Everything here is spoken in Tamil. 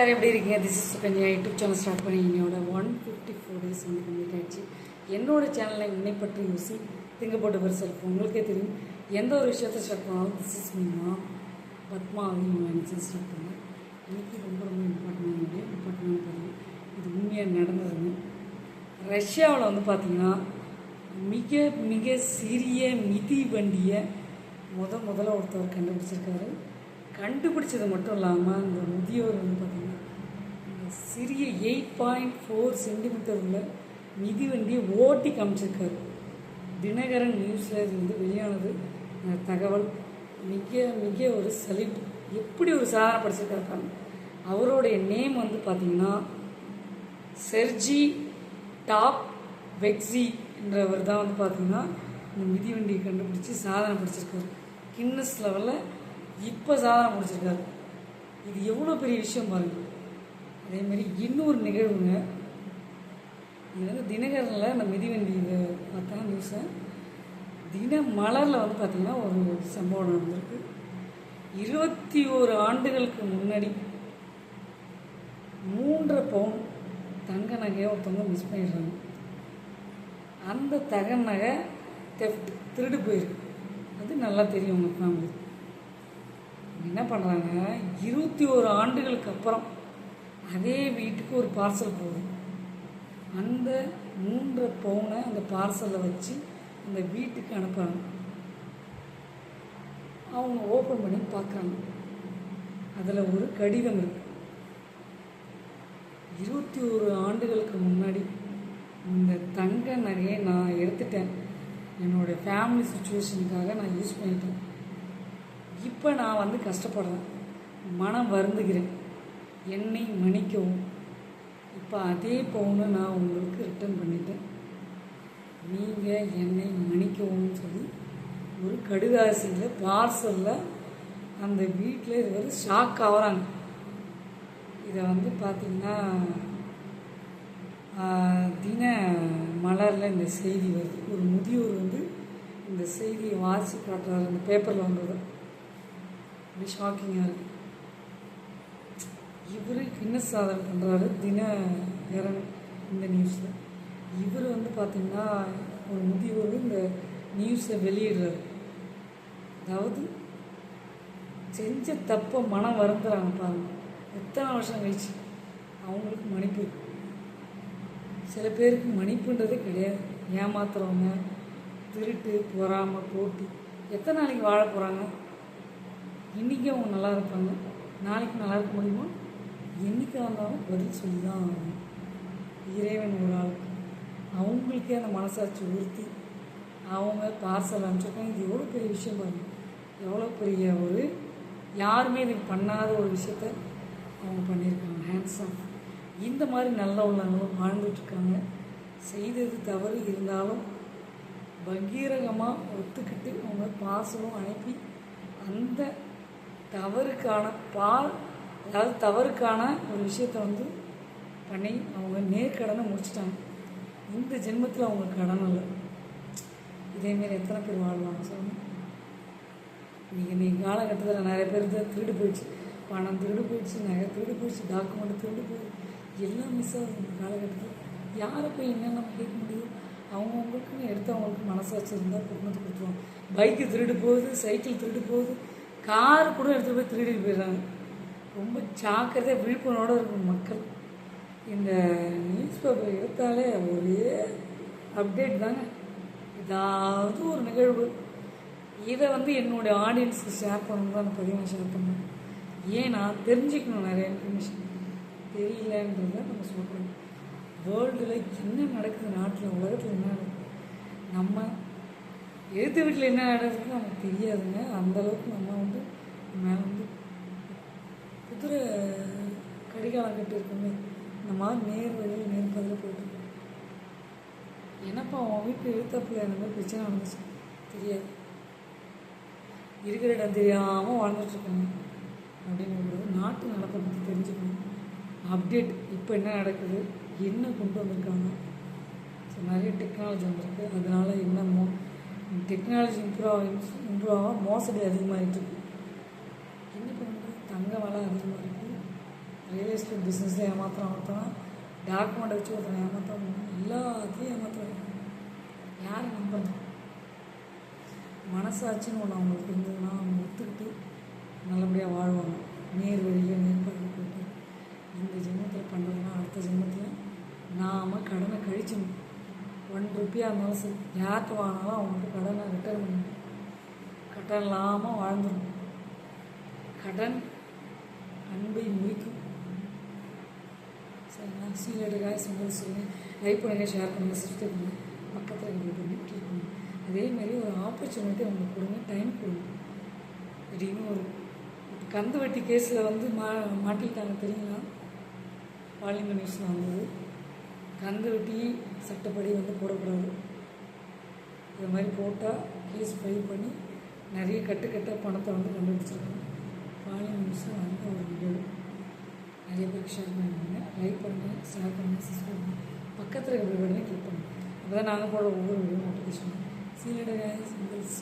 எல்லாரும் எப்படி இருக்கீங்க? This is Sukanya YouTube channel start பண்ணி என்னோட ஒன் ஃபிஃப்டி ஃபோர் டேஸ் வந்து கம்ப்ளீட் ஆகிடுச்சு என்னோட சேனலில் என்னை பற்றி யோசி. திங்க போட்டு பெருசல் உங்களுக்கே தெரியும். எந்த ஒரு விஷயத்தை ஸ்டார்ட் பண்ணாலும் திஸ் இஸ் மீமா பத்மா அப்படின்னு ஸ்டார்ட் பண்ணேன் இன்றைக்கி ரொம்ப ரொம்ப இம்பார்ட்டன்ட் வீடியோ இம்பார்ட்டன்ட் தெரியும் இது. உண்மையாக நடந்ததுன்னு. ரஷ்யாவில் வந்து பார்த்திங்கன்னா மிக மிக சிறிய மிதி வண்டியை முத முதல்ல ஒருத்தவர் கண்டுபிடிச்சிருக்காரு. கண்டுபிடிச்சது மட்டும் இல்லாமல் இந்த முதியவர் வந்து பார்த்திங்கன்னா இந்த சிறிய எயிட் பாயிண்ட் ஃபோர் சென்டிமீட்டர் உள்ள மிதி வண்டியை ஓட்டி காமிச்சிருக்காரு. தினகரன் நியூஸில் இது வந்து வெளியானது. தகவல் மிக மிக ஒரு சலிட் எப்படி ஒரு சாதனை படிச்சிருக்காரு பாருங்க. அவருடைய நேம் வந்து பார்த்தீங்கன்னா செர்ஜி டாப் வெக்ஸி என்றவர் தான் வந்து பார்த்திங்கன்னா இந்த மிதிவண்டியை கண்டுபிடிச்சி சாதனை படிச்சிருக்காரு. கின்னஸ் லெவலில் இப்போ சாதனை முடிச்சிருக்காரு. இது எவ்வளோ பெரிய விஷயம் பாருங்க. அதே மாதிரி இன்னொரு நிகழ்வுங்க. இது வந்து தினகரனில் இந்த மிதிவண்டி இதை பார்த்தா நியூஸை தின மலரில் வந்து பார்த்திங்கன்னா ஒரு சம்பவம் நடந்திருக்கு. இருபத்தி ஓரு ஆண்டுகளுக்கு முன்னாடி மூன்று பவுன் தங்க நகையை ஒருத்தவங்க மிஸ் பண்ணிடுறாங்க. அந்த தங்க நகை தெஃப்ட் திருடு போயிருக்கு. அது நல்லா தெரியும் உங்கள் ஃபேமிலி என்ன பண்ணுறாங்க? இருபத்தி ஒரு ஆண்டுகளுக்கு அப்புறம் அதே வீட்டுக்கு ஒரு பார்சல் போகுது. அந்த மூன்று பவுனை அந்த பார்சலில் வச்சு அந்த வீட்டுக்கு அனுப்புகிறாங்க அவங்க ஓப்பன் பண்ணி பார்க்குறாங்க. அதில் ஒரு கடிதம் இருக்கு. இருபத்தி ஒரு ஆண்டுகளுக்கு முன்னாடி இந்த தங்க நகையை நான் எடுத்துட்டேன். என்னோடய ஃபேமிலி சுச்சுவேஷனுக்காக நான் யூஸ் பண்ணிட்டேன். இப்போ நான் வந்து கஷ்டப்படுறேன். மனம் வருந்துகிறேன். என்னை மன்னிக்கவும். இப்போ அதே பவுனை நான் உங்களுக்கு ரிட்டர்ன் பண்ணிட்டேன். நீங்கள் என்னை மன்னிக்கவும்னு சொல்லி ஒரு கடுதாசியில் பார்சலில் அந்த வீட்டில் இது வந்து ஷாக் ஆகுறாங்க. இதை வந்து பார்த்திங்கன்னா தின மலரில் இந்த செய்தி வருது. ஒரு முதியோர் வந்து இந்த செய்தியை வாசி காட்டுறாரு. அந்த பேப்பரில் வந்தது. அப்படி ஷாக்கிங்காக இருக்குது இவர் கின்னஸ் சாதனை பண்ணுறாரு தினகரன் இந்த நியூஸில் இவர் வந்து பார்த்திங்கன்னா ஒரு முதியோர் இந்த நியூஸை வெளியிடுறாரு. அதாவது செஞ்ச தப்பை மனம் வருந்துறாங்க பாருங்க. எத்தனை வருஷம் கழிச்சு? அவங்களுக்கு மன்னிப்பு. சில பேருக்கு மன்னிப்புன்றதே கிடையாது. ஏமாத்துறவங்க திருட்டு பொறாமை போட்டி. எத்தனை நாளைக்கு வாழ போகிறாங்க இன்றைக்கி அவங்க நல்லா இருப்பாங்க. நாளைக்கு நல்லா இருக்க முடியுமா? என்றைக்கு இருந்தாலும் பதில் சொல்லி தான் ஆகணும். இறைவன் ஒரு ஆளுக்கு அவங்களுக்கே அந்த மனசாட்சி உறுத்தி அவங்க பார்சல் அனுப்பிச்சிருக்காங்க இது எவ்வளோ பெரிய விஷயம் பாருங்க. எவ்வளோ பெரிய ஒரு யாருமே இதுக்கு பண்ணாத ஒரு விஷயத்த அவங்க பண்ணியிருக்காங்க. ஹேண்ட்ஸ் இந்த மாதிரி நல்ல உள்ளவங்களும் வாழ்ந்துட்டுருக்காங்க. செய்தது தவறு இருந்தாலும் பகீரகமாக ஒத்துக்கிட்டு அவங்க பாசலும் அனுப்பி அந்த தவறுக்கான பால் அதாவது தவறுக்கான ஒரு விஷயத்த வந்து பண்ணி அவங்க நேர்கடனை முடிச்சிட்டாங்க. இந்த ஜென்மத்தில் அவங்க கடன் இல்லை. இதேமாரி எத்தனை பேர் வாழ்வாங்க சொல்லுங்கள் நீங்கள் நீங்கள் காலகட்டத்தில் நிறைய பேர் தான் திருடு போயிடுச்சு. பணம் திருடு போயிடுச்சு நகை திருடு போயிடுச்சு டாக்குமெண்ட் திருடு போயிடுச்சு. எல்லாம் மிஸ் ஆகுது இந்த காலகட்டத்தில். யாரை போய் என்ன நம்ம கேட்க முடியும்? அவங்கவுங்களுக்குன்னு எடுத்தவங்களுக்கு மனசாட்சி இருந்தால் கொண்டு வந்து கொடுத்துருவாங்க. பைக்கு திருடு போகுது சைக்கிள் திருடு போகுது. கார் கூட எடுத்துகிட்டு போய் திருடிட்டு போயிடுறாங்க. ரொம்ப ஜாக்கிரதையாக விழிப்புணர்வோடு இருக்கும் மக்கள். இந்த நியூஸ் பேப்பர் எடுத்தாலே ஒரே அப்டேட் தாங்க. ஏதாவது ஒரு நிகழ்வு. இதை வந்து என்னுடைய ஆடியன்ஸுக்கு ஷேர் பண்ணணும் தான் அந்த பதிவை ஷேர் பண்ணேன் ஏன்னா தெரிஞ்சுக்கணும் நிறைய இன்ஃபர்மேஷன் தெரியலன்றத நம்ம சொல்கிறோம் வேர்ல்டில் என்ன நடக்குது? நாட்டில் உலகத்தில் என்ன நடக்குது? நம்ம எழுத்து வீட்டில் என்ன நடக்குதுன்னு நமக்கு தெரியாதுங்க. அந்தளவுக்கு நம்ம வந்து மேலே வந்து குதிரை கடிகாலம் கட்டி இருக்குமே இந்த மாதிரி நேர் வழியில் நேர் போயிட்டு என்னப்பா அவன் வீட்டு எழுத்தப்பில் அந்த மாதிரி பிரச்சனை வந்துச்சு தெரியாது. இருக்கிற இடம் தெரியாமல் வாழ்ந்துட்டுருக்காங்க அப்படிங்கிறது நாட்டு நடப்பை பற்றி தெரிஞ்சுக்கணும். அப்டேட் இப்போ என்ன நடக்குது என்ன கொண்டு வந்திருக்காங்க. ஸோ நிறைய டெக்னாலஜி வந்திருக்கு. அதனால என்னமோ டெக்னாலஜி இம்ப்ரூவ் ஆகி இம்ப்ரூவ் ஆக மோசடி அதிகமாகிட்டு இருக்கு என்ன பண்ணுறது தங்க விலை அதிகமாக இருக்குது ரியல் எஸ்டேட் பிஸ்னஸில் ஏமாத்திரம் ஒருத்தன் டாக்குமெண்ட் வச்சு ஒருத்தன் ஏமாத்தம் எல்லாத்தையும் ஏமாத்துறாங்க. யார் நம்பணும் மனசாட்சின்னு ஒன்று அவங்களுக்கு இருந்ததுன்னா அவங்க ஒத்துக்கிட்டு நல்லபடியாக வாழ்வாங்க. நேர் வழியில் நேர்பாடு போட்டு இந்த ஜென்மத்தில் பண்ணுறதுனா அடுத்த ஜென்மத்தில் நாம் கடனை கழிச்சணும் ஒன் ருப்பியாக இருந்தாலும் சரி. யார்கிட்ட வாங்கினாலும் அவங்களுக்கு கடனை ரிட்டர்ன் பண்ணணும் கடன் இல்லாமல் வாழ்ந்துடும் கடன் அன்பை முடிக்கும் சரிங்களா? சீலடுகாய் சொன்னது சொல்லி லைக் பண்ணுங்கள் ஷேர் பண்ணுங்கள் சப்ஸ்கிரைப் பண்ணுங்கள் பக்கத்தில் எங்களுக்கு பண்ணி கிளிக் பண்ணுங்கள் அதே மாதிரி ஒரு ஆப்பர்ச்சுனிட்டி அவங்களுக்கு கொடுங்க டைம் கொடுங்க. திடீர்னு ஒரு கந்து வட்டி கேஸில் வந்து மா மாட்டிக்கிட்டாங்க தெரியுங்களா? பாலிமர் நியூஸில் வந்தது. கந்து சட்டப்படி வந்து போடக்கூடாது. இது மாதிரி போட்டால் கேஸ் ஃபைல் பண்ணி நிறைய கட்டுக்கட்டாக பணத்தை வந்து கண்டுபிடிச்சிருக்கணும். பாலிங்க நியூஸில் வந்து ஒரு வீடியோ நிறைய பேருக்கு ஷேர் பண்ணுங்க லைக் பண்ணுங்கள் ஷேர் பண்ணுங்கள் சப்ஸ்கிரைப் பண்ணுங்கள் பக்கத்தில் இருக்கிற பட்டனை கிளிக் பண்ணுங்கள் அப்போ தான் நாங்கள் போடுற ஒவ்வொரு வீடியோ நோட்டிஃபிகேஷன் சீலடகாய் சிங்கிள்ஸ்